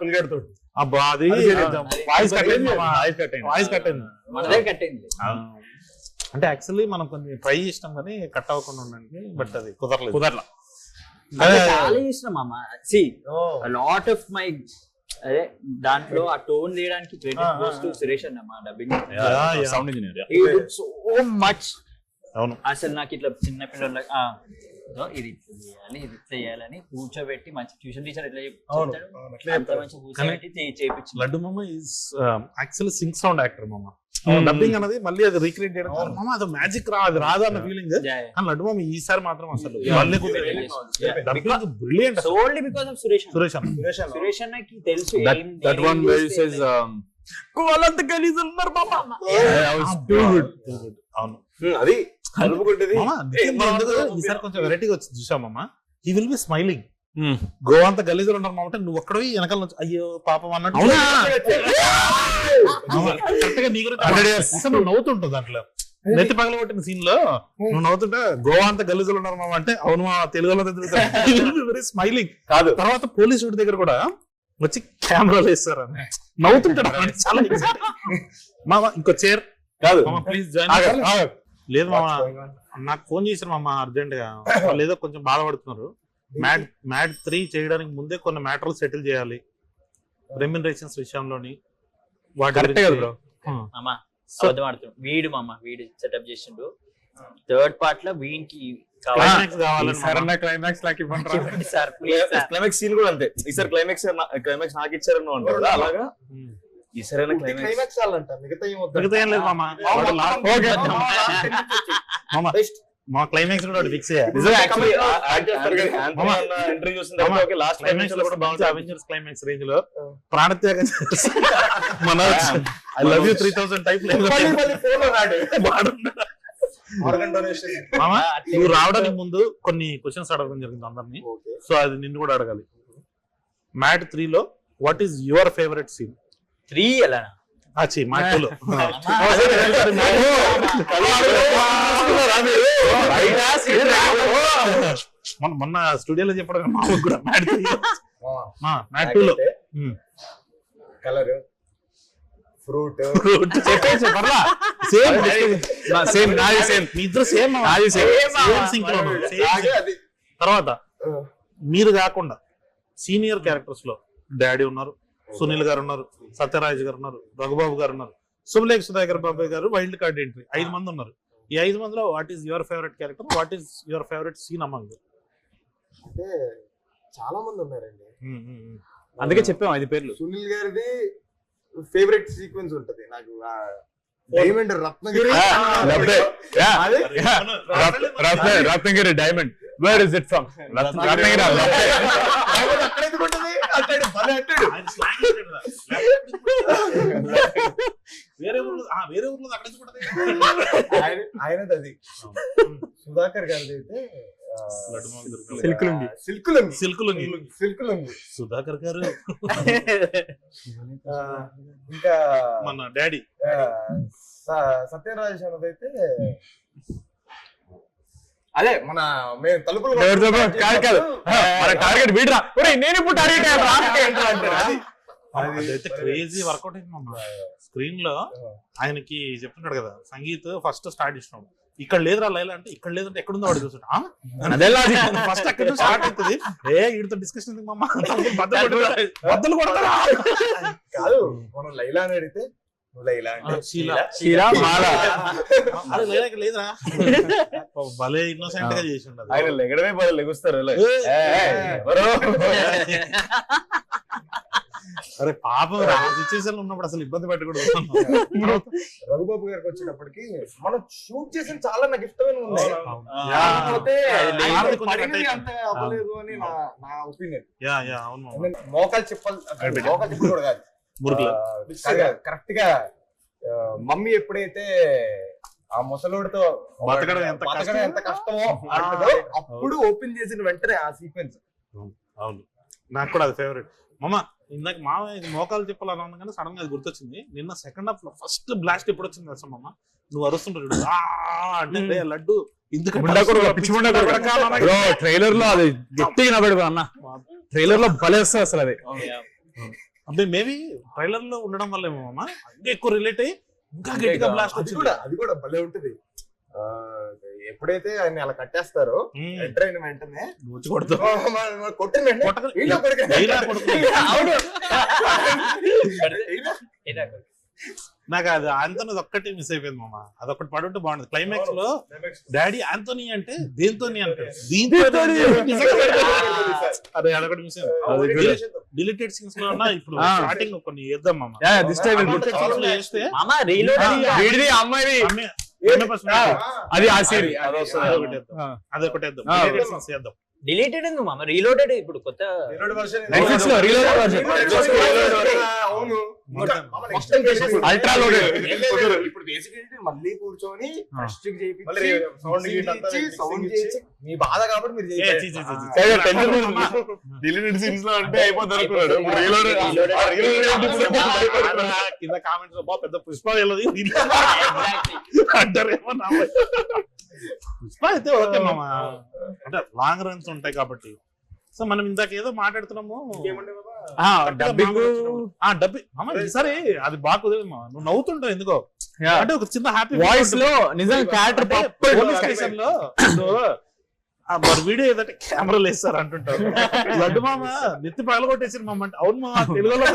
పిల్లగాడుతో అబ్బా అది. Voice cut అయింది. వాయిస్ కట్ అయింది. వాయిస్ కట్ అయింది. మనదే కట్టింది అంటే యాక్చువల్లీ మనం కొంచెం ట్రై చేసినాం కానీ కట్ అవ్వకుండా ఉండండి బట్ అది కుదరలేదు. కుదరలా. అదే, చాలా ఇష్టం అమ్మ. సి లాట్ ఆఫ్ మై అదే దాంట్లో ఆ టోన్ తీయడానికి గోస్ టు. సురేష్ అన్నమా dubbing Yeah, yeah. Sound engineer so much అవును. అసలు నాకు ఇట్లా చిన్న పిల్లల ఆ, ఇదో చేయాలి ఇది చేయాలని కూర్చోబెట్టి మంచి ట్యూషన్ టీచర్ ఎట్లా అవును చెప్తాడు? అవును, లడ్డు మామ is actually sing sound actor మామ. Hmm. డబ్బింగ్ అనేది మళ్ళీ అది రీక్రియేట్ చేయడం. అవును. మామ అది మ్యాజిక్ రా అది రాదు అన్న ఫీలింగ్. కానీ లడ్డు మామ ఈసారి మాత్రం అసలు. Dubbing brilliant sold because of Suresh. Suresh Suresh అన్న. సురేష్ అన్నకి తెలుసు where he చేస్తే says um, వాళ్ళంత గలీజ్ ఉన్నారు మామ. I was too good. అవును అది మా ఈసారి కొంచెం వెరైటీగా వచ్చి చూసాం మామ? He will be smiling. Goa అంత గలీజులు ఉన్నారు మామ అంటే నువ్వు ఒక్కడవి వెనకాల నుంచి అయ్యో పాపం అన్నట్టు. అవునా? మామ, correct గా నీ గురించి Hundred years. అసలు నువ్వు నవ్వుతుంటావు దాంట్లో నెత్తి పగలగొట్టిన సీన్లో నువ్వు నవ్వుతుంటే గోవా అంత గలీజులు ఉన్నారు మామ అంటే అవును మా తెలుగులో వెరీ స్మైలింగ్ కాదు. తర్వాత పోలీస్ వాడి దగ్గర కూడా వచ్చి కెమెరాలు వేస్తారు అని నవ్వుతుంటాడు. చాలా. మామ ఇంకో చైర్ కాదు. మామ ప్లీజ్ జాయిన్. లేదు మామ నాకు ఫోన్ చేశారు మామ అర్జెంట్గా వాళ్ళు ఏదో కొంచెం బాధపడుతున్నారు. మ్యాడ్ మ్యాడ్ త్రీ చేయడానికి ముందే కొన్ని మ్యాటర్లు సెటిల్ చేయాలి. రెమ్యునరేషన్స్ విషయంలోని వీడు మామ వీడు సెటప్ చేసిండు. థర్డ్ పార్ట్లో వీనికి క్లైమాక్స్ క్లైమాక్స్ సీన్ కూడా అంతే. ఈసారి క్లైమాక్స్ క్లైమాక్స్ నాకు ఇచ్చారని అంటారు అలాగా? Hmm. ఈసారైనా క్లైమాక్స్ చాలంట మిగతా ఏం వద్దు మిగతా ఏం లేదు మామ. వాడు last- ఓకే. మామ మా క్లైమాక్స్ కూడా ఫిక్స్ లాస్ట్ క్లైమాక్స్లో కూడా బాగుంటుంది అవెంజర్స్ క్లైమాక్స్ రేంజ్లో ప్రాణత్యాగం మన I love you three thousand type organ donation మామ నువ్వు రావడానికి ముందు కొన్ని క్వశ్చన్స్ అడగడం జరిగింది అందరినీ. సో అది నిన్ను కూడా అడగాలి. మ్యాట్ త్రీ లో what is your favourite scene three ఎలా అచ్చి మ్యాట్ టూ లో మొన్న మొన్న స్టూడియోలో చెప్పడం మామూలు కూడా మ్యాట్ త్రీ మ్యాట్ టూ లో కలర్ ఫ్రూట్ చెప్పేసి పర్లా సేమ్ సేమ్ నాది సేమ్ మీ ఇద్దరు సేమ్ నాది సేమ్ సేమ్ సింక్లో ఉన్నారు. Same. sync. తర్వాత మీరు కాకుండా సీనియర్ క్యారెక్టర్స్లో డాడీ ఉన్నారు సునీల్ గారు ఉన్నారు సత్యరాజ్ గారు ఉన్నారు రఘుబాబు గారు ఉన్నారు సుమలేఖ సుధాకర్ బాబాయ్ గారు వైల్డ్ కార్డ్ ఎంట్రీ ఐదు మంది ఉన్నారు ఈ ఐదు మందిలో what is your favourite character what is your favourite scene among అంటే చాలా మంది ఉన్నారండి అందుకే చెప్పాం ఐదు పేర్లు సునీల్ గారిది ఫేవరెట్ సీక్వెన్స్ ఉంటది నాకు diamond Ratnagiri? Ratnagiri diamond where is it from. వేరే ఊర్లో ఆ, వేరే ఊర్లో అక్కడ ఆయనది సుధాకర్ గారిది అయితే silk lungi. Silk lungi silk lungi. Silk lungi Sudhakar garu. ఇంకా మన డాడీ. సత్యరాజ్ అన్నదైతే అదే మన మేము తలుపులు కాదు కాదు. మన టార్గెట్ వీడరా. ఒరేయ్, నేను ఇప్పుడు టార్గెట్ అది అదైతే క్రేజీ వర్కౌట్ అయింది మన స్క్రీన్లో ఆయనకి చెప్తున్నాడు కదా సంగీత్ ఫస్ట్ స్టార్ట్ చేసినాడు ఇక్కడ లేదురా లైలా అంటే ఇక్కడ లేదంటే ఎక్కడుందో వాడు చూసాడు ఫస్ట్ అక్కడ స్టార్ట్ అవుతుంది. ఏ వీడితో డిస్కషన్? బద్దలు కొడతారా కాదు మనం లైలా అని అడిగితే భలే ఇన్నోసెంట్గా చేసి ఉండదు ఆయన లెగడమే పది లెగుస్తారు ఇలా. ఏ, ఏ, ఏ, ఎవరు? అరే పాపం సిచ్యువేషన్ ఉన్నప్పుడు అసలు ఇబ్బంది పెట్టకూడదు. రఘుబాబు గారికి వచ్చేటప్పటికి మనం షూట్ చేసిన చాలా నాకు ఇష్టమైన ఉన్నాయి అంత అవ్వలేదు అని నా ఒపీనియన్. మోకాలు చెప్పాలి మోకాలు చెప్పలు కూడా కాదు. కరెక్ట్గా మమ్మీ ఎప్పుడైతే ఆ ముసలోడితో బతకడం ఎంత బతకడం కష్టమో. ఎంత కష్టమో అప్పుడు ఓపెన్ చేసిన వెంటనే ఆ సీక్వెన్స్. అవును నాకు కూడా అది ఫేవరెట్. మామ ఇందాక మామ ఇది మోకాలు చెప్పాలని అన్నా కానీ సడన్గా అది గుర్తొచ్చింది. నిన్న సెకండ్ హాఫ్లో ఫస్ట్ బ్లాస్ట్ ఎప్పుడు వచ్చింది తెలుసా మామ? నువ్వు అరుస్తుంటాడు అంటే "రే, లడ్డు ట్రైలర్లో అది గట్టిగా అన్న. ట్రైలర్లో భలే వస్తుంది అసలు అది. అంటే మేబీ ట్రైలర్లో ఉండడం వల్ల ఏమో మామ. ఇంకా ఎక్కువ రిలేట్ అయ్యి ఇంకా గట్టిగా బ్లాస్ట్ అది కూడా అది కూడా భలే ఉంటది. ఆ, ఎప్పుడైతే ఆయన అలా కట్టేస్తారో ఎంటర్ అయిన వెంటనే కొట్టిన నాకు అది ఆంతోని ఒక్కటి మిస్ అయిపోయింది మామ. అదొకటి పడుంటే బాగుండదు. క్లైమాక్స్లో డాడీ ఆంతోని అంటే దేంతో అంటే దీంతో అదే అదొకటి మిస్ అయింది. డిలీటెడ్ సీన్స్లో ఉన్న ఇప్పుడు. స్టార్టింగ్ కొన్ని వేద్దాం మామ. దిస్ టైం డిలీటెడ్ సీన్స్లో వేస్తే మామ రీలోడ్ ఆ, వీడిది అమ్మాయిది. అమ్మే- అమ్మే first ఆ, అది ఆ సీరీ అదొకటి వేద్దాం. అదొకటి వేద్దాం. డిలీటెడ్ ఉంది మామ? రీలోడెడ్ ఇప్పుడు కొత్త ఇప్పుడు ఏంటి, మళ్ళీ కూర్చొని సౌండ్ మీ బాధ కాబట్టి మీరు. డిలీటెడ్ సీన్స్లో అంటే అయిపోతుంది అనుకున్నాడు ఇప్పుడు? ఆ, కింద కామెంట్స్ బా పెద్ద పుష్ప వెళ్ళదు. అంటారేమో నా భయం. పుష్ప అయితే ఓకే మామ అంటే లాంగ్ రన్స్ ఉంటాయి కాబట్టి. సో మనం ఇందాక ఏదో మాట్లాడుతున్నాము. ఆ డబ్బింగ్ మామ ఈసారి అది బాగా కుదిరింది మామ. నువ్వు నవ్వుతుంటావు ఎందుకో. అంటే ఒక చిన్న హ్యాపీ వాయిస్లో నిజంగా క్యారెక్టర్ పోలీస్ స్టేషన్లో ఆ మరి వీడియో ఏదంటే కెమెరాలు వేస్తారు అంటుంటారు లడ్డు మామ నెత్తి పగలగొట్టేసి మామ అంటే అవును మామ తెలుగులో.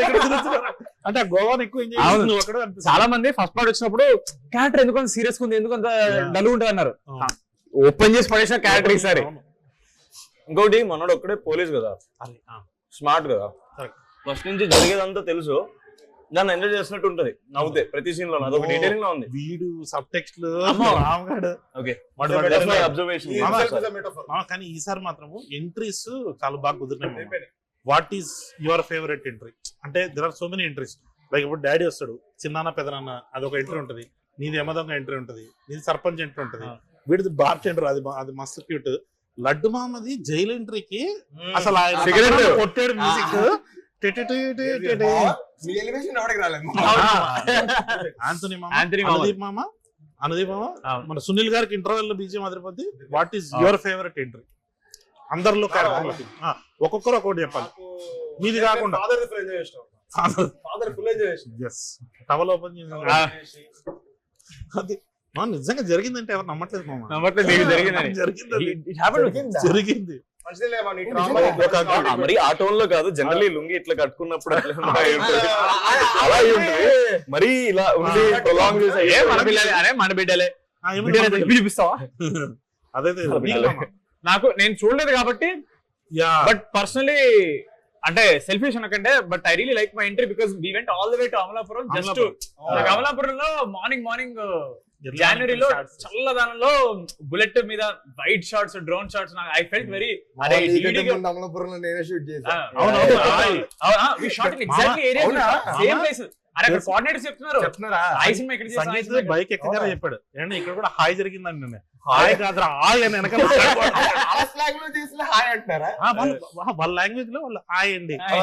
అంటే ఆ గోవాని ఎక్కువ ఎంజాయ్ అక్కడ. చాలా మంది ఫస్ట్ పార్ట్ వచ్చినప్పుడు క్యారెక్టర్ ఎందుకంత సీరియస్ ఉంది ఎందుకంత Yeah. డల్ ఉంటుంది అన్నారు. ఓపెన్ చేసి పడేసిన క్యారెక్టర్ ఈసారి. ఇంకోటి మనోడు ఒక్కడే పోలీస్ కదా స్మార్ట్ కదా. ఫస్ట్ నుంచి జరిగేదంతా తెలుసు దాన్ని ఎంజాయ్ చేసినట్టు ఉంటది. నవ్వుతే ప్రతి సీన్లో అదొక. డీటెయిలింగ్లో ఉంది. వీడు సబ్ టెక్స్ట్ ఓకే. అబ్జర్వేషన్ కానీ ఈసారి మాత్రము ఎంట్రీస్ చాలా బాగా కుదిరినాయి what is your favourite entry అంటే there are so many entries like ఇప్పుడు డాడీ వస్తాడు చిన్నాన్న పెదనాన్న అదొక ఎంట్రీ ఉంటది. నీది యమదొంగ ఎంట్రీ ఉంటది. నీది సర్పంచ్ ఎంట్రీ ఉంటది. వీడిది బార్ ఎంట్రీ అది అది మస్తు క్యూట్ లడ్డు మామది జైలు ఎంట్రీకి అసలు ఆయన కొట్టాడు మ్యూజిక్ అనుదీప్ మామ. అనుదీప్ మామ. అవును. మన సునీల్ గారికి ఇంటర్వెల్లో బీజం అదిరిపోద్ది what is your favourite entry అందరిలో ఒక్కొక్కరు ఒక్కొక్కటి చెప్పాలి మీది కాకుండా. టవల్ ఓపెన్ చేసి. అది మా నిజంగా జరిగిందంటే ఎవరు నమ్మట్లేదు మామ. జరిగింది. జరిగిందా? మరి ఆ టోన్లో కాదు జనరల్లీ లుంగి ఇట్లా కట్టుకున్నప్పుడు. అలా మరి ఇలా ఉండి ప్రొలాంగ్ అరే మన బిడ్డలే. మన నీకు నేను చూడలేదు కాబట్టి యా. బట్ పర్సనలీ అంటే selfish అనకంటే but I really like my entry because we went all the way to Amalapuram just Amalapuram. అమలాపురంలో మార్నింగ్ మార్నింగ్ జనవరిలో. చల్లదనంలో బుల్లెట్ మీద వైట్ షాట్స్ డ్రోన్ షాట్స్ నాకు ఐ ఫెల్ట్ వెరీ అరే అమలాపురంలో నేనే షూట్ చేశాను చెప్తున్నారు. చెప్తున్నారా? బైక్ ఎక్కగానే చెప్పాడు. ఏంటంటే ఇక్కడ కూడా హాయ్ జరిగిందండి నేను హాయ్. కాదురా అని వెనకాల వాళ్ళ లాంగ్వేజ్లో వాళ్ళు హాయ్ అండి. హాయ్.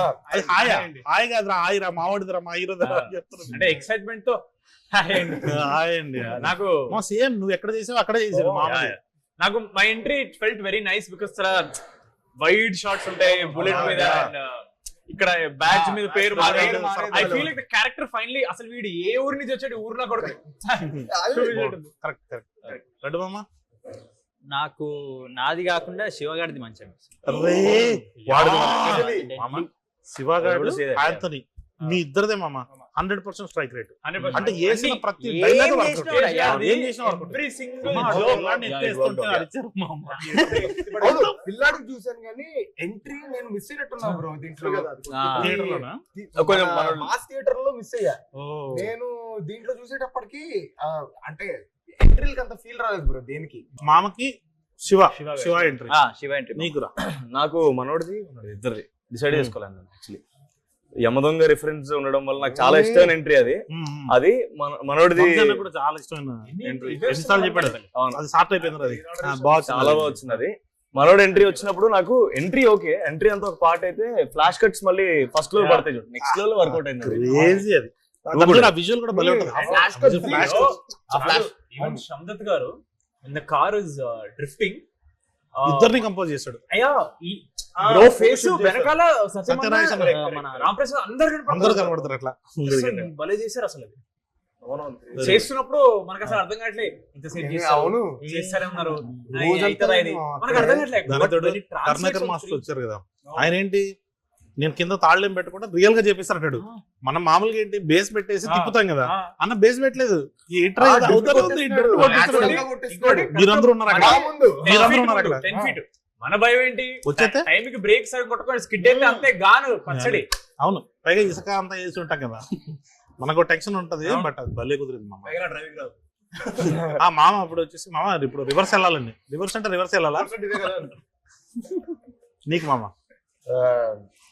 కాదురా హాయ్ రా మావాడిదిరా మా హీరో చెప్తున్నాను అంటే ఎక్సైట్మెంట్తో హాయ్ అండి. నాకు మా సేమ్ నువ్వు ఎక్కడ చేసావు అక్కడే చేసావు నాకు my entry felt very nice because wide shots ఉంటాయి బుల్లెట్ మీద uh, ఇక్కడ బ్యాచ్ మీద పేరు I. Feel like the character finally అసలు వీడు ఏ ఊరి నుంచి వచ్చాడు ఊర్లో కొడుకు. కరెక్ట్ కరెక్ట్ రెడ్డు మామ నాకు నాది కాకుండా శివగాడిది మంచి అనిపిస్తుంది. శివగాడు మీ ఇద్దరిదే మామ. Hundred percent strike rate. 100%. అంటే వేసిన ప్రతి డైలాగ్ చేసినా ఏం కానీ ఎంట్రీ నేను మిస్ అయినట్టున్నా బ్రో దీంట్లో. మాస్ థియేటర్లో మిస్ అయ్యా. నేను దీంట్లో చూసేటప్పటికి అంటే ఎంట్రీలకి అంత ఫీల్ రాలేదు బ్రో దేనికి. మామకి శివ శివ ఎంట్రీ. ఆ, శివ ఎంట్రీ. నీకురా? నాకు మనోడిది ఇద్దరిది. డిసైడ్ చేసుకోలేను నేను యాక్చువల్లీ యమదొంగ రిఫరెన్స్ ఉండడం వల్ల నాకు చాలా ఇష్టమైన ఎంట్రీ అది. అది మన- మనోడిది కూడా చాలా ఇష్టమైన ఎంట్రీ ఎన్నిసార్లు చెప్పాడు అవును. అది స్టార్ట్ అయిపోయింది అది. ఆ, బాగా చాలా బాగా వచ్చింది అది. మనోడు ఎంట్రీ వచ్చినప్పుడు నాకు ఎంట్రీ ఓకే ఎంట్రీ అంతా ఒక పార్ట్ అయితే ఫ్లాష్ కట్స్ మళ్ళీ ఫస్ట్లో పడతాయి చూడు. నెక్స్ట్లో వర్కౌట్ అయింది అది. క్రేజీ విజువల్ కూడా. భలే ఉంటుంది. Flash- ఈవెన్ శందత్ గారు in the car is drifting ఇద్దరిని కంపోజ్ చేశాడు. అయ్యా బ్రో ఫేస్. వెనకాల మన రామప్రసాద్ అందరు అందరూ కనపడతారు కనబడతారు అట్లా. భలే చేశారు అసలు అది. చేస్తున్నప్పుడు మనకు అసలు అర్థం కావట్లేదు. ఇంతసేపు చేస్తారు అవును. చేస్తారే ఉన్నారు మనకు అర్థం కావట్లేదు. వచ్చారు కదా. ఆయన ఏంటి నేను కింద తాళ్ళేం పెట్టకుండా రియల్గా చేపిస్తారు అంటాడు మనం మామూలుగా ఏంటి బేస్ పెట్టేసి. తిప్పుతాం కదా. అన్న బేస్ పెట్టలేదు. ఈ. మీరందరూ ఉన్నారు అక్కడ? అడా ముందు. మీరందరూ 10 ఉన్నారు feet అక్కడ? 10 feet. మన భయం ఏంటి? వచ్చేస్తే? టైం కి బ్రేక్ సరిగ్గా కొట్టుకొని స్కిడ్ అయితే అంతే గాను పచ్చడి. అవును. పైగా ఇసుక అంతా వేసి ఉంటాం కదా. మనకు టెన్షన్ ఉంటది. బట్ అది భలే కుదిరింది మామ. డ్రైవింగ్ రాదు. ఆ మామ ఇప్పుడు వచ్చేసి మామ ఇప్పుడు రివర్స్ వెళ్ళాలండి. రివర్స్ అంటే రివర్స్ వెళ్ళాలా? ఇదే కదా. నీకు మామ.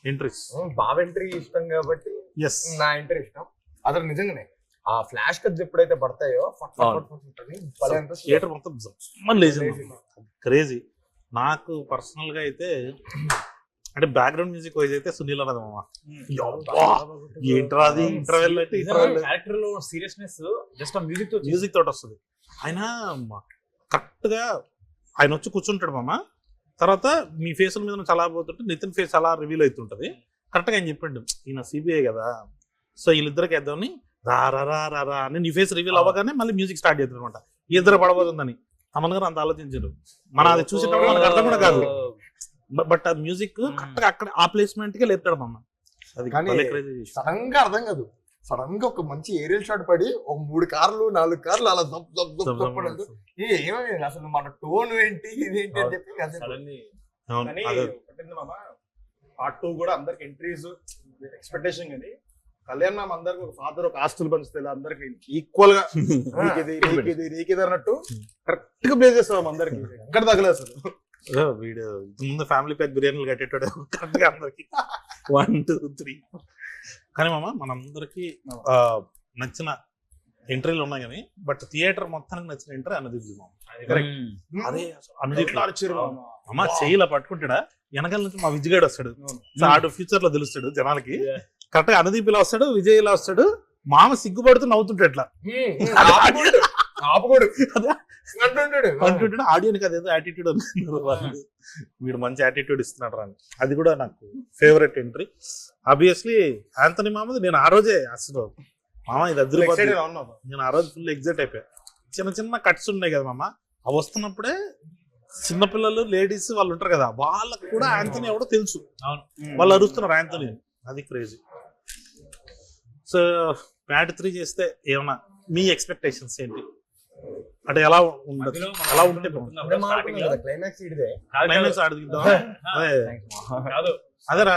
ఎంట్రీస్ బావ ఎంట్రీ ఇష్టం కాబట్టి ఎస్ నా ఎంట్రీ ఇష్టం. అసలు నిజంగానే ఆ ఫ్లాష్ కట్స్ ఎప్పుడైతే పడతాయో. థియేటర్ మొత్తం క్రేజీ నాకు పర్సనల్గా అయితే అంటే బ్యాక్గ్రౌండ్ మ్యూజిక్ వైజ్ అయితే సునీల్ అన్నది! ఏంట్రా అది? ఇంటర్వెల్ అంటే ఇంటర్వెల్ క్యారెక్టర్లో సీరియస్నెస్ జస్ట్ ఆ మ్యూజిక్తో మ్యూజిక్ తోటి వస్తుంది. ఆయన కరెక్ట్గా ఆయన వచ్చి కూర్చుంటాడు మామ. తర్వాత మీ ఫేస్ మీద నుంచి అలా పోతుంటే నితిన్ ఫేస్ అలా రివీల్ అవుతుంటది కరెక్ట్గా ఆయన చెప్పండి ఈయన సిబిఐ కదా సో వీళ్ళిద్దరికి వేద్దామని రా రా రా రా రా అని నీ ఫేస్ రివీల్ అవ్వగానే మళ్ళీ మ్యూజిక్ స్టార్ట్ చేస్తారు అనమాట ఇద్దరు పడబోతుందని. తమన్ గారు అంత ఆలోచించారు. మన అది చూసేటప్పుడు మనకు అర్థం కూడా కాదు. బట్ ఆ మ్యూజిక్ కరెక్ట్గా అక్కడ ఆ ప్లేస్మెంట్కి లేపుతాడు మామ అది. సడన్గా అర్థం కాదు. సడన్గా ఒక మంచి ఏరియల్ షాట్ పడి ఒక మూడు కార్లు నాలుగు కార్లు అలా జప్ పడదు. ఏ ఏమైంది అసలు మన టోన్ ఏంటి? ఇదేంటి అని చెప్పి పార్ట్ టూ కూడా అందరికి ఎంట్రీస్ ఎక్స్పెక్టేషన్ కానీ. కళ్యాణ్ మామ అందరికి ఒక ఫాదర్ ఒక ఆస్తులు పంచుతుంది అందరికి ఈక్వల్గా నీకు ఇది నీకు ఇది నీకు ఇది అన్నట్టు కరెక్ట్గా ప్లే చేస్తాం అందరికి. ఎక్కడ తగలేదు అసలు. వీడు ముందు ఫ్యామిలీ ప్యాక్ బిర్యానీలు కట్టేటాడు కరెక్ట్గా అందరికి. వన్ టూ త్రీ కానీ మామ మనందరికి ఆ, నచ్చిన ఎంట్రీలు ఉన్నాయి కానీ బట్ థియేటర్ మొత్తానికి నచ్చిన ఎంట్రీ అనుదీప్ మామ. అదే అనుదీప్. అమ్మ చెయ్యిలా పట్టుకుంటాడా? వెనకాల నుంచి మా విజయగాడు వస్తాడు. ఆడు ఫ్యూచర్లో తెలుస్తాడు జనాలకి. కరెక్ట్గా అనుదీప్ ఇలా వస్తాడు విజయ్ ఇలా వస్తాడు. మామ సిగ్గుపడుతూ నవ్వుతుంటాడు ఇట్లా ఆపుకోడు ఆపుకోడు అదే. అంటుంటాడు. అంటుంటాడు. ఆడియన్కి అదేదో యాటిట్యూడ్ అనుకున్నారు వాళ్ళు. వీడు మంచి యాటిట్యూడ్ ఇస్తున్నాడు అని అది కూడా నాకు ఫేవరెట్ ఎంట్రీ ఆబ్వియస్లీ ఆంథనీ మామది నేను ఆ రోజే అసలు మామ ఇది అద్దరు. నేను ఆ రోజు ఫుల్ ఎగ్జైట్ అయిపోయా. చిన్న చిన్న కట్స్ ఉన్నాయి కదా మామ. అవి వస్తున్నప్పుడే చిన్నపిల్లలు లేడీస్ వాళ్ళు ఉంటారు కదా వాళ్ళకు కూడా ఆంథనీ ఎవడో తెలుసు. వాళ్ళు అరుస్తున్నారు ఆంథనీ అది క్రేజీ సో మ్యాట్ త్రీ చేస్తే ఏమన్నా మీ ఎక్స్పెక్టేషన్స్ ఏంటి? అంటే ఎలా ఉండదు ఎలా ఉంటే క్లైమాక్స్ ఇడిదే. క్లైమాక్స్ ఆడుకుందాం అదే. కాదు. అదేరా.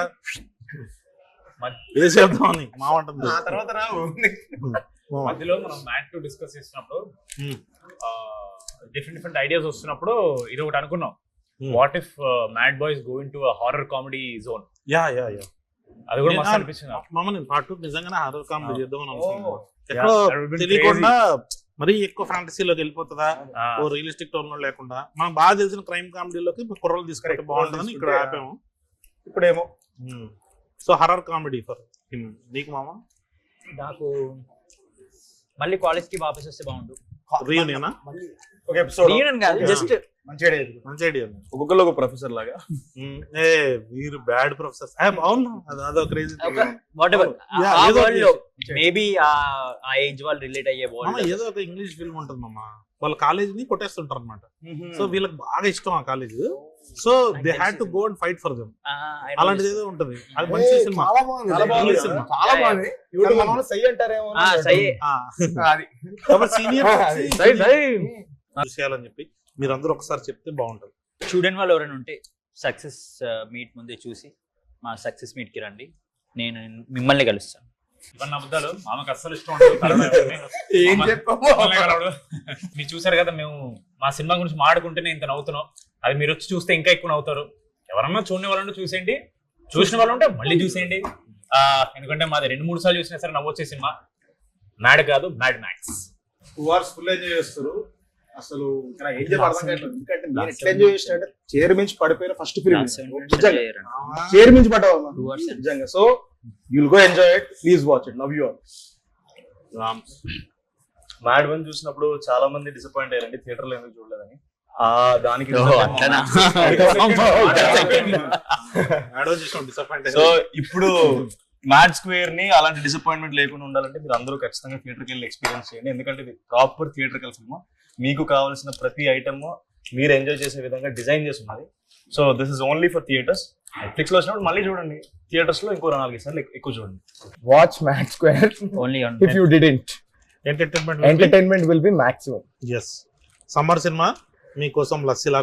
వేసేద్దామని మా ఉంటుంది ఆ తర్వాత రావు. మధ్యలో మనం మ్యాట్ టు డిస్కస్ చేసినప్పుడు. డిఫరెంట్ డిఫరెంట్ ఐడియాస్ వస్తున్నప్పుడు ఇది ఒకటి అనుకున్నాం. What if mad boys going to horror comedy zone yeah yeah yeah. అది కూడా మస్తు అనిపించింది. మామ నేను పార్ట్ టూ నిజంగానే హారర్ కామెడీ అనుకున్నాను. ఎక్కడో తెలియకుండా మరీ ఎక్కువ ఫ్యాంటసీలోకి వెళ్ళిపోతుందా? ఓ రియలిస్టిక్ టోన్లో లేకుండా. మనకు బాగా తెలిసిన క్రైమ్ కామెడీలోకి కుర్రలు Correct. బాగుంటుందని ఇక్కడ ఆపాము. ఇప్పుడేమో. సో హర్రర్ కామెడీ ఫర్ నీకు మామ? నాకు మళ్ళీ కాలేజ్కి వాపస్ వస్తే బాగుండు. రీయూనియనా ఒక ఎపిసోడ్ రీయూనియన్ కాదు జస్ట్ మంచి ఐడియా ఇది. మంచి ఐడియా ఒక్కొక్కరు ఒక ప్రొఫెసర్ లాగా. ఏ మీరు బ్యాడ్ ప్రొఫెసర్స్ అవును అది అదో క్రేజీ వాట్ ఎవర్ Yeah, ఆ ఏదో వరల్డ్లో మేబీ ఆ ఏజ్ వాళ్ళు రిలేట్ అయ్యే వరల్డ్ ఏదో ఒక ఇంగ్లీష్ ఫిల్మ్ ఉంటుంది మామ. వాళ్ళ కాలేజ్ని కొట్టేస్తుంటారు అనమాట సో వీళ్ళకి బాగా ఇష్టం ఆ college so they had to go and fight for them అలాంటిది ఏదో ఉంటది. అది మంచి సినిమా చాలా బాగుంది. చాలా బాగుంది. సినిమా. చాలా బాగుంది. మన సై అంటారేమో ఆ సై. అది. కాబట్టి సీనియర్ సై, సై. చేయాలని చెప్పి. మీరందరూ ఒకసారి చెప్తే బాగుంటది. చూడని వాళ్ళు ఎవరైనా ఉంటే సక్సెస్ మీట్ ముందే చూసి మా సక్సెస్ మీట్కి రండి. నేను మిమ్మల్ని కలుస్తాను. ఇవన్నీ అబద్ధాలు. మామకు అస్సలు ఇష్టం. ఏం. మీరు చూసారు కదా మేము మా సినిమా గురించి మాట్లాడుకుంటేనే ఇంత నవ్వుతున్నాం. అది మీరు వచ్చి చూస్తే ఇంకా ఎక్కువ నవ్వుతారు. ఎవరన్నా చూడని వాళ్ళు చూసేయండి. చూసిన వాళ్ళు ఉంటే మళ్ళీ చూసేయండి. ఆ, ఎందుకంటే మాది రెండు మూడు సార్లు చూసినా సరే నవ్వొచ్చే సినిమా. మ్యాడ్ కాదు మ్యాడ్ మ్యాక్స్ ఫుల్ ఎంజాయ్ చేస్తారు? అసలు ఇక్కడ ఏం చెప్పి అర్థం కావట్లేదు. ఎందుకంటే నేను ఎట్లా ఎంజాయ్ చేసిన అంటే చైర్ మించి పడిపోయిన ఫస్ట్ ఫిల్మ్ నిజంగా. చైర్ మించి పడ్డావు నిజంగా. So you'll go enjoy it please watch it love you all Ram Mad one చూసినప్పుడు చాలా మంది డిసప్పాయింట్ అయ్యారండి. థియేటర్లో ఎందుకు చూడలేదని. ఆ దానికి సో ఇప్పుడు మ్యాట్ స్క్వేర్ని అలాంటి డిసప్పాయింట్మెంట్ లేకుండా ఉండాలంటే మీరు అందరూ ఖచ్చితంగా థియేటర్కి వెళ్ళి ఎక్స్పీరియన్స్ చేయండి. ఎందుకంటే ఇది ప్రాపర్ థియేటర్కల్ సినిమా మీకు కావాల్సిన ప్రతి ఐటమ్ మీరు ఎంజాయ్ చేసే విధంగా డిజైన్ చేసి ఉన్నది so this is only for theatres నెట్ఫ్లిక్స్లో వచ్చినప్పుడు మళ్ళీ చూడండి. థియేటర్స్లో ఇంకో నాలుగు సార్లు ఎక్కువ చూడండి. Max Square. Only if you didn't, entertainment entertainment will be maximum. Yes summer cinema మీకోసం లస్సీ